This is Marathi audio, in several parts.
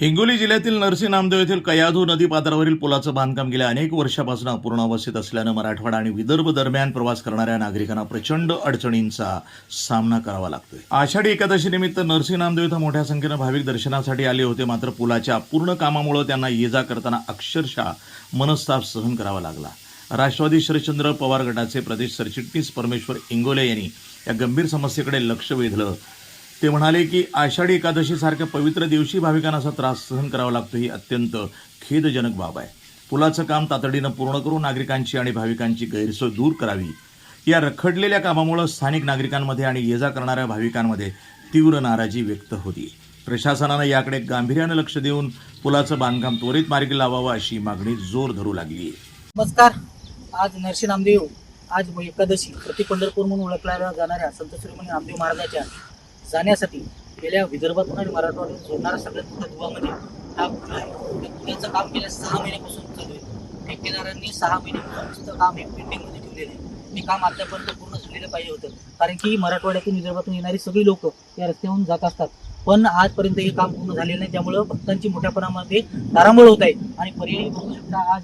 हिंगोली जिल्ह्यातील नरसी नामदेव येथील कयाधू नदी पात्रावरील पुलाचं बांधकाम गेल्या अनेक वर्षापासून अपूर्णावस्थेत असल्यानं मराठवाडा आणि विदर्भ दरम्यान प्रवास करणाऱ्या नागरिकांना प्रचंड अडचणींचा सामना करावा लागतोय. आषाढी एकादशी निमित्त नरसी नामदेव इथं मोठ्या संख्येनं भाविक दर्शनासाठी आले होते. मात्र पुलाच्या अपूर्ण कामामुळे त्यांना ये जा करताना अक्षरशः मनस्ताप सहन करावा लागला. राष्ट्रवादी शरदचंद्र पवार गटाचे प्रदेश सरचिटणीस परमेश्वर इंगोले यांनी या गंभीर समस्येकडे लक्ष वेधलं ते म्हणाले की आषाढी एकादशीसारख्या पवित्र दिवशी भाविकांना असा त्रास सहन करावा लागतो ही अत्यंत खेदजनक बाब आहे. पुलाचं काम तातडीनं पूर्ण करून नागरिकांची आणि भाविकांची गैरसोय दूर करावी. या रखडलेल्या कामामुळे स्थानिक नागरिकांमध्ये आणि ये जा करणाऱ्या भाविकांमध्ये तीव्र नाराजी व्यक्त होती. प्रशासनानं याकडे गांभीर्यानं लक्ष देऊन पुलाचं बांधकाम त्वरित मार्गी लावावं अशी मागणी जोर धरू लागली. नमस्कार. आज नरसी नामदेव आज एकादशी प्रति पंढरपूर म्हणून ओळखल्या जाणाऱ्या संत श्रीमणी नामदेव महाराजाच्या जाण्यासाठी गेल्या विदर्भातून आणि मराठवाड्यातून जोडणारा सगळ्यात मोठा दुवा म्हणजे हा पूल आहे. त्या पुलाचं काम गेल्या सहा महिन्यापासून चालू आहे. ठेकेदारांनी सहा महिन्यापासून काम हे पेंडिंगमध्ये ठेवलेलं आहे. हे काम आतापर्यंत पूर्ण झालेलं पाहिजे होतं. कारण की मराठवाड्यातून विदर्भातून येणारी सगळी लोक या रस्त्यावरून जात असतात. पण आजपर्यंत हे काम पूर्ण झालेलं नाही. त्यामुळं भक्तांची मोठ्या प्रमाणामध्ये तारांबळ होत आहे. आणि पर्यायी बघू शकता आज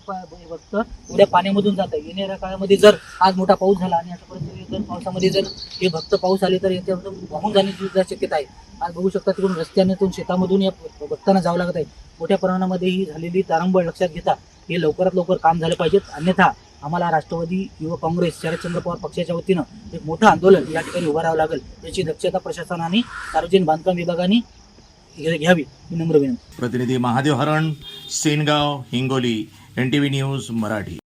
भक्त उद्या पाण्यामधून जात आहे. येणाऱ्या काळामध्ये जर आज मोठा पाऊस झाला आणि आतापर्यंत जर पावसामध्ये जर हे भक्त पाऊस आले तर याच्यामधून वाहून जाण्याची सुद्धा शक्यता आहे. आज बघू शकता तिकडून रस्त्यातून शेतामधून या भक्तांना जावं लागत आहे. मोठ्या प्रमाणामध्ये ही झालेली तारांबळ लक्षात घेता हे लवकरात लवकर काम झालं पाहिजेत. अन्यथा आम्हाला राष्ट्रवादी युवक काँग्रेस शरदचंद्र पवार पक्षाच्या वतीनं एक मोठं आंदोलन या ठिकाणी उभं राहावं लागेल. याची दक्षता प्रशासनाने सार्वजनिक बांधकाम विभागाने घ्यावी. नम्र विनंती. प्रतिनिधी Mahadev Haran Sengaon Hingoli N T V news Marathi.